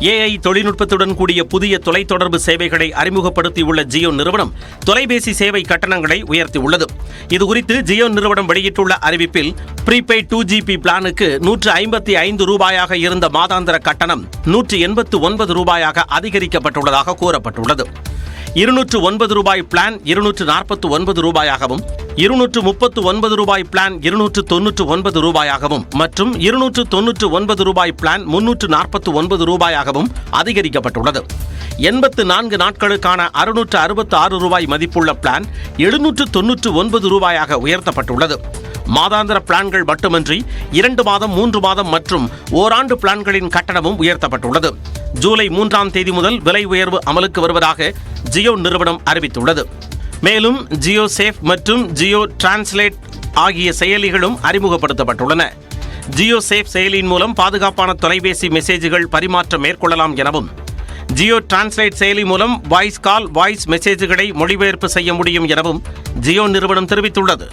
AI தொழில்நுட்பத்துடன் கூடிய புதிய தொலைத்தொடர்பு சேவைகளை அறிமுகப்படுத்தியுள்ள ஜியோ நிறுவனம் தொலைபேசி சேவை கட்டணங்களை உயர்த்தியுள்ளது. இதுகுறித்து ஜியோ நிறுவனம் வெளியிட்டுள்ள அறிவிப்பில் ப்ரீபெய்ட் டூ ஜிபி பிளானுக்கு நூற்று ஐம்பத்தி ஐந்து ரூபாயாக இருந்த மாதாந்திர கட்டணம் நூற்று எண்பத்து ஒன்பது ரூபாயாக அதிகரிக்கப்பட்டுள்ளதாக கூறப்பட்டுள்ளது. இருநூற்று ஒன்பது ரூபாய் பிளான் இருநூற்று நாற்பத்து ஒன்பது ரூபாயாகவும் இருநூற்று முப்பத்து ஒன்பது ரூபாய் பிளான் இருநூற்று தொன்னூற்று ஒன்பது ரூபாயாகவும் மற்றும் இருநூற்று தொன்னூற்று ஒன்பது ரூபாய் பிளான் முன்னூற்று நாற்பத்து ஒன்பது ரூபாயாகவும் அதிகரிக்கப்பட்டுள்ளது. எண்பத்து நான்கு நாட்களுக்கான அறுநூற்று அறுபத்து ஆறு ரூபாய் மதிப்புள்ள பிளான் எழுநூற்று தொன்னூற்று ஒன்பது ரூபாயாக உயர்த்தப்பட்டுள்ளது. மாதாந்திர பிளான்கள் மட்டுமின்றி இரண்டு மாதம் மூன்று மாதம் மற்றும் ஓராண்டு பிளான்களின் கட்டணமும் உயர்த்தப்பட்டுள்ளது. ஜூலை மூன்றாம் தேதி முதல் விலை உயர்வு அமலுக்கு வருவதாக ஜியோ நிறுவனம் அறிவித்துள்ளது. மேலும் ஜியோ சேஃப் மற்றும் ஜியோ டிரான்ஸ்லேட் ஆகிய செயலிகளும் அறிமுகப்படுத்தப்பட்டுள்ளன. ஜியோ சேஃப் செயலியின் மூலம் பாதுகாப்பான தொலைபேசி மெசேஜ்கள் பரிமாற்றம் மேற்கொள்ளலாம் எனவும் ஜியோ டிரான்ஸ்லேட் செயலி மூலம் வாய்ஸ் கால் வாய்ஸ் மெசேஜ்களை மொழிபெயர்ப்பு செய்ய முடியும் எனவும் ஜியோ நிறுவனம் தெரிவித்துள்ளது.